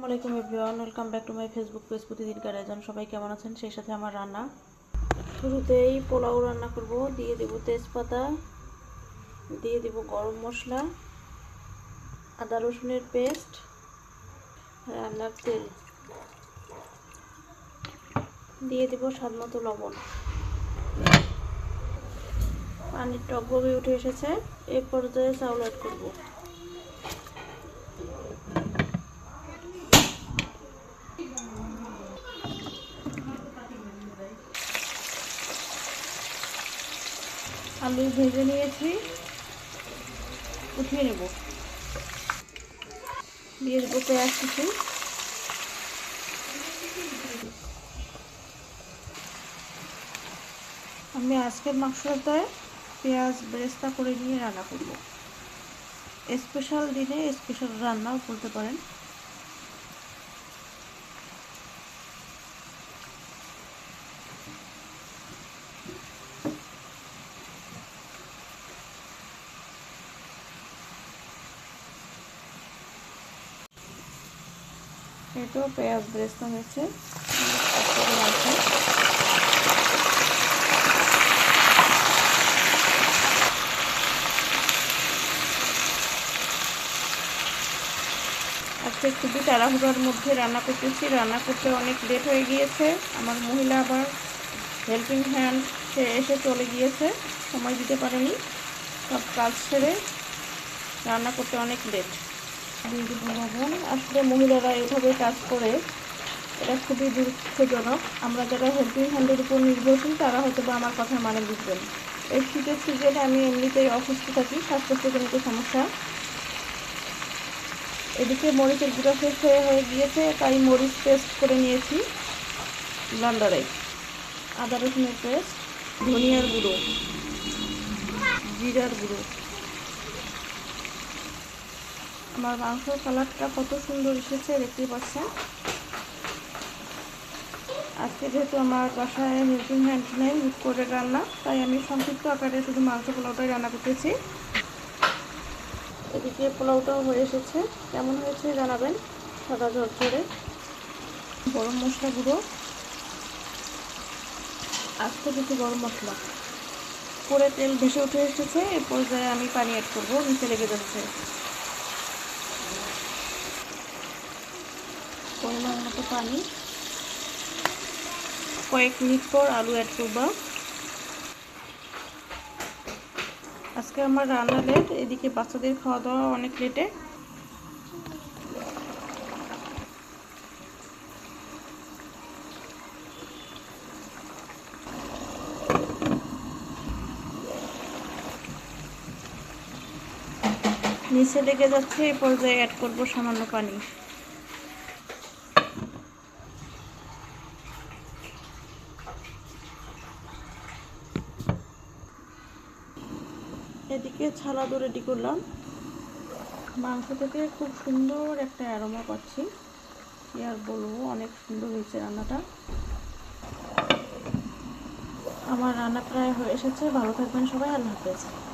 আসসালামু আলাইকুম everyone, welcome back to my Facebook page প্রতিদিনকার আয়োজন। সবাই কেমন আছেন? সেই সাথে আমার রান্না। শুরুতেই পোলাও রান্না করব। দিয়ে দেব তেজপাতা, দিয়ে দেব গরম মশলা, আদা রসুনের পেস্ট, রান্নার তেল। দিয়ে দেব স্বাদ মতো লবণ। পানির টক গভীর উঠে এসেছে। এই পর্যায়ে চাউল অ্যাড করব। আলু ভেজে নিয়েছি। উঠিয়ে নেব। দিয়ে দেবো পেঁয়াজ কিছু আমি আজকের মাংসটায় পেঁয়াজ বেরেস্তা করে নিয়ে রান্না করব। স্পেশাল দিনে স্পেশাল রান্নাও করতে পারেন। এটাও পেঁয়াজ বেরেস্তা হয়েছে। আজকে খুবই তাড়াহুড়ার মধ্যে রান্না করতেছি। রান্না করতে অনেক লেট হয়ে গিয়েছে। আমার মহিলা আবার হেল্পিং হ্যান্ড সে এসে চলে গিয়েছে। সময় দিতে পারেনি। সব কাজ সেরে রান্না করতে অনেক লেট দিয়ে লবণ আসলে মহিলারা এভাবে কাজ করে, এটা খুবই দুঃখজনক। আমরা যারা হেল্পিং হ্যান্ডের উপর নির্ভরশীল, তারা হয়তো বা আমার কথা মানে বুঝবেন। এই শীতের সিজনে আমি এমনিতেই অসুস্থ থাকি শ্বাসকষ্টজনিত সমস্যা। এদিকে মরিচের গুঁড়া শেষ হয়ে হয়ে গিয়েছে, তাই মরিচ পেস্ট করে নিয়েছি। ব্লান্ডারে। আদা রসুনের পেস্ট ধনিয়ার গুঁড়ো, জিরার গুঁড়ো। আমার মাংসর কালারটা কত সুন্দর এসেছে দেখতেই পাচ্ছেন। আজকে যেহেতু আমার বাসায় হেল্পিং হ্যান্ড নেই, হুট করে রান্না, তাই আমি সংক্ষিপ্ত আকারে শুধু মাংস পোলাওটাই রান্না করতেছি। এদিকে পোলাওটাও হয়ে এসেছে। কেমন হয়েছে জানাবেন? সাদা ঝরঝরে। গরম মশলা গুঁড়ো। আস্তে কিছু গরম মশলা। পরে তেল ভেসে উঠে এসেছে এ পর্যায়ে আমি পানি অ্যাড করব, নিচে লেগে যাচ্ছে পরিমাণ মতো পানি। কয়েক মিনিট পর আলু অ্যাড করব। আজকে আমার রান্না লেট এদিকে বাচ্চাদের খাওয়া দাওয়া অনেক লেটে নিচে লেগে যাচ্ছে, এই পর্যায়ে অ্যাড করব সামান্য পানি। এদিকে ছালাদও রেডি করলাম। মাংস থেকে খুব সুন্দর একটা অ্যারোমা পাচ্ছি। কি আর বলব, অনেক সুন্দর হয়েছে রান্নাটা। আমার রান্না প্রায় হয়ে এসেছে। ভালো থাকবেন সবাই, আল্লাহ হাফেজ।